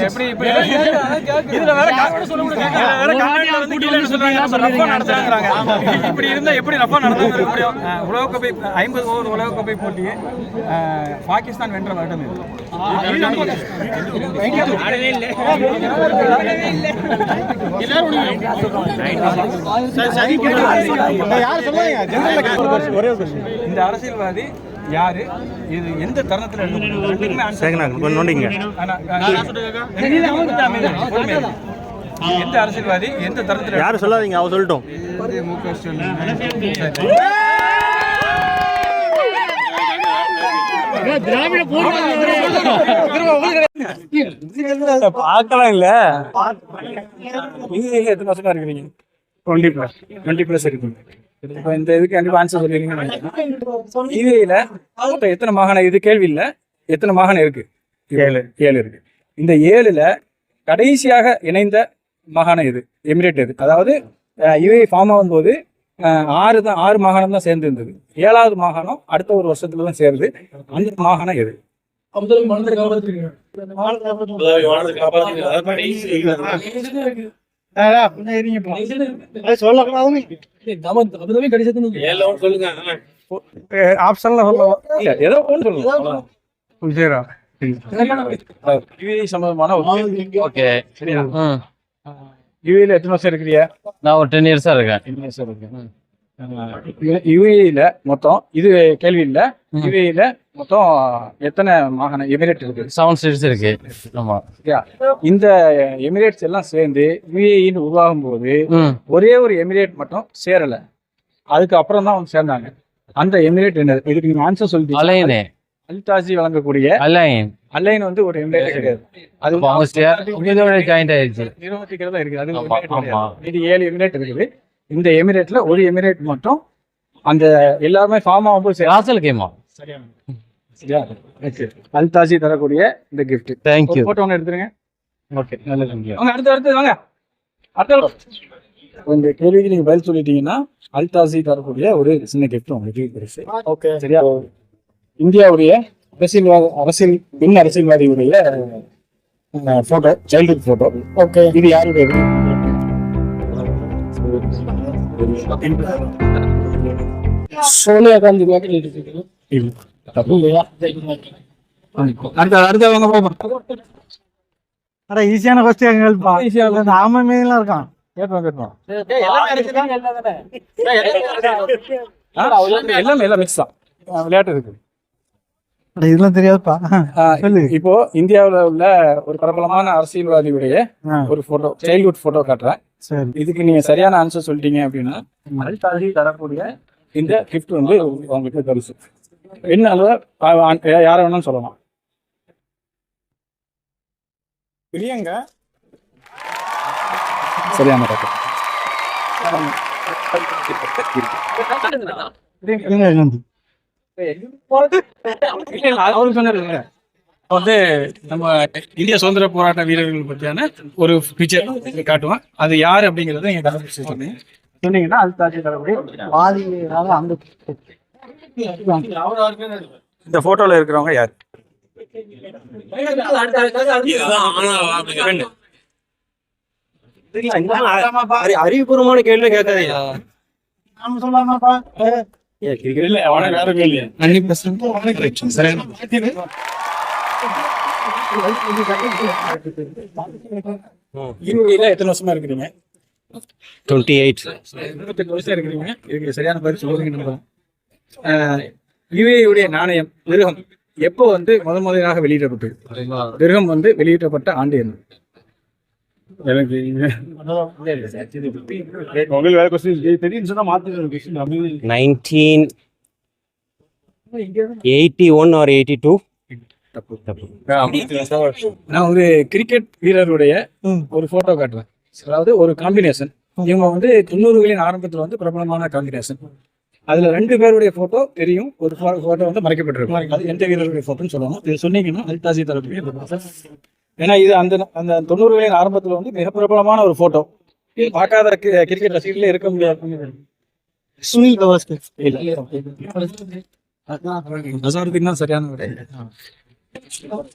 எப்படி இப்படி இருந்தா எப்படி ரஃபா நடத்துறது முடியும் உலக கோப்பை ஐம்பது ஓவர் உலக கோப்பை போட்டி அஹ், பாகிஸ்தான் வென்ற வருடம் இது இந்த அரசியல்வாதி யாரு? இது எந்த தருணத்துல நோண்டிங்க. எந்த அரசியல்வாதி? எந்த தருணத்துல யாரும் சொல்லாதீங்க அவ சொல்லட்டும். பார்க்கலாம் இல்ல. நீங்க எத்தனை வருஷமா இருக்கிறீங்க? டுவெண்ட்டி பிளஸ் டுவெண்ட்டி பிளஸ் இருக்குங்க இப்போ இந்த இதுக்கு கண்டிப்பா ஆன்சர் சொல்லிருக்கீங்க இதில் மொத்தம் எத்தனை மாகாணம் இது கேள்வி இல்ல. எத்தனை மாகாணம் இருக்கு? ஏழு. ஏழு இருக்கு. இந்த ஏழுல கடைசியாக இணைந்த மாகாணம் இது எமிரேட் இது அதாவது இவை ஃபார்ம் ஆகும்போது ஆறு தான் ஆறு மாகாணம் தான் சேர்ந்து இருந்தது. ஏழாவது மாகாணம் அடுத்த ஒரு வருஷத்துல தான் சேருது. அந்த மாகாணம் எது? ஆப்ஷன்ல சொல்லலாம் இல்ல ஏதோ ஒன்று சொல்லலாம் விஜயரா. சம்பந்தமான ஓகே சரியா? யுஏல எத்தனை வருஷம் இருக்கிறியா? நான் ஒரு டென் இயர்ஸா இருக்கேன். யுஏஇல மொத்தம் இது கேள்வி இல்ல. யுஏஇல மொத்தம் எத்தனை மாகாணம் எமிரேட் இருக்கு? செவன் ஸ்டேட்ஸ் இருக்கு. ஆமா? இந்த எமிரேட்ஸ் எல்லாம் சேர்ந்து யுஏஇன்னு உருவாகும் போது ஒரே ஒரு எமிரேட் மட்டும் சேரல. அதுக்கு அப்புறம் தான் அவங்க சேர்ந்தாங்க. அந்த எமிரேட் என்ன இதுக்கு நீங்க ஆன்சர் சொல்லிட்டீங்க அலைனே அல்தாஜி வழங்கக்கூடிய அலைன் அலைன் வந்து ஒரு எமிரேட் கிடையாது. அது அவங்க ஜாயிண்ட் ஆயிடுச்சு. நிறுவனத்துக்கு தான் இருக்குது அது. இது ஏழு எமிரேட் இருக்குது. இந்த எமிரேட்ல ஒரு எமிரேட் மட்டும் அந்த எல்லாருமே ஃபார்ம் ஆகும்போது ராசல் கேமா சரியா அல்தாஜி தரக்கூடிய இந்த கிஃப்ட் தேங்க்யூ போட்டோ ஒன்று எடுத்துருங்க. ஓகே நல்லது வாங்க அடுத்து அடுத்து வாங்க. அடுத்த இந்த கேள்விக்கு நீங்க பதில் சொல்லிட்டீங்கன்னா அல்தாசி தரக்கூடிய ஒரு சின்ன கிஃப்ட் உங்களுக்கு பெருசு ஓகே சரியா? இந்தியாவுடைய அரசியல்வாத அரசியல் பெண் அரசியல்வாதியுடைய போட்டோ சைல்ட்ஹுட் போட்டோ ஓகே இது யாருடைய சோனியா காந்தி போவோம் அட ஈஸியான கொஸ்டின் கேள்ப்பா. ஆமை மீன்லாம் இருக்கான். கேட்போம் கேட்போம். எல்லாமே எல்லாம் மிக்ஸ் தான் விளையாட்டு இருக்கு. அட இதெல்லாம் தெரியாதுப்பா. இப்போ இந்தியாவுல உள்ள ஒரு பிரபலமான அரசியல்வாதியுடைய ஒரு போட்டோ சைல்ட்ஹுட் போட்டோ காட்டுறேன். சரி. இதுக்கு நீங்க சரியான ஆன்சர் சொல்லிட்டீங்க அப்படின்னா அல்தாஜி தரக்கூடிய இந்த கிஃப்ட் வந்து உங்களுக்கு பரிசு என்ன யாரை வேணாலும் சொல்லலாம். பிரியங்கா? சரியான டாக்டர் இருங்க, இருங்க. அவரு சொன்னாரு வந்து நம்ம இந்திய சுதந்திர போராட்ட வீரர்கள் பற்றியான ஒரு பிக்சர் காட்டுவோம் அது யார் அப்படிங்கறத நீங்க கண்டுபிடிச்சு சொன்னீங்க சொன்னீங்கன்னா அது தாஜி அதாவது அந்த இந்த போட்டோல இருக்கிறவங்க யார். அறிவுபூர்வமான கேள்வி கேட்காதீங்க நாம சொல்லாமாப்பா இல்ல, அவன வேற கேள்வி. அன்னி correction. சரியா? யூஏல எத்தனை வருஷமா இருக்கிறீங்க டுவெண்ட்டி எயிட் இருபத்தெட்டு வருஷம் இருக்கிறீங்க. இதுக்கு சரியான பதில் சொல்லுங்க நம்புறேன் யுஏ உடைய நாணயம் விருகம் எப்போ வந்து முதல் முதலாக வெளியிடப்பட்டது? விருகம் வந்து வெளியிடப்பட்ட ஆண்டு என்ன? எனக்கு உங்களுக்கு வேற கொஸ்டின் தெரியும் சொன்னா மாத்தி nineteen eighty one or eighty two தப்பு நான் ஒரு கிரிக்கெட் வீரருடைய ஒரு போட்டோ காட்டுறேன் அதாவது ஒரு காம்பினேஷன் இவங்க வந்து தொண்ணூறுகளின் ஆரம்பத்துல வந்து பிரபலமான காம்பினேஷன் அதுல ரெண்டு பேருடைய போட்டோ தெரியும் ஒரு போட்டோ வந்து மறைக்கப்பட்டிருக்கும் அது எந்த வீரருடைய போட்டோன்னு இது சொன்னீங்கன்னா அல்தாசி photo. ஏன்னா இது அந்த அந்த தொண்ணூறுகளின் ஆரம்பத்துல வந்து மிக பிரபலமான ஒரு போட்டோ பார்க்காத கிரிக்கெட் ரசிகர்களே இருக்க முடியாது சுனில் கவாஸ்கர் சரியான Thank you.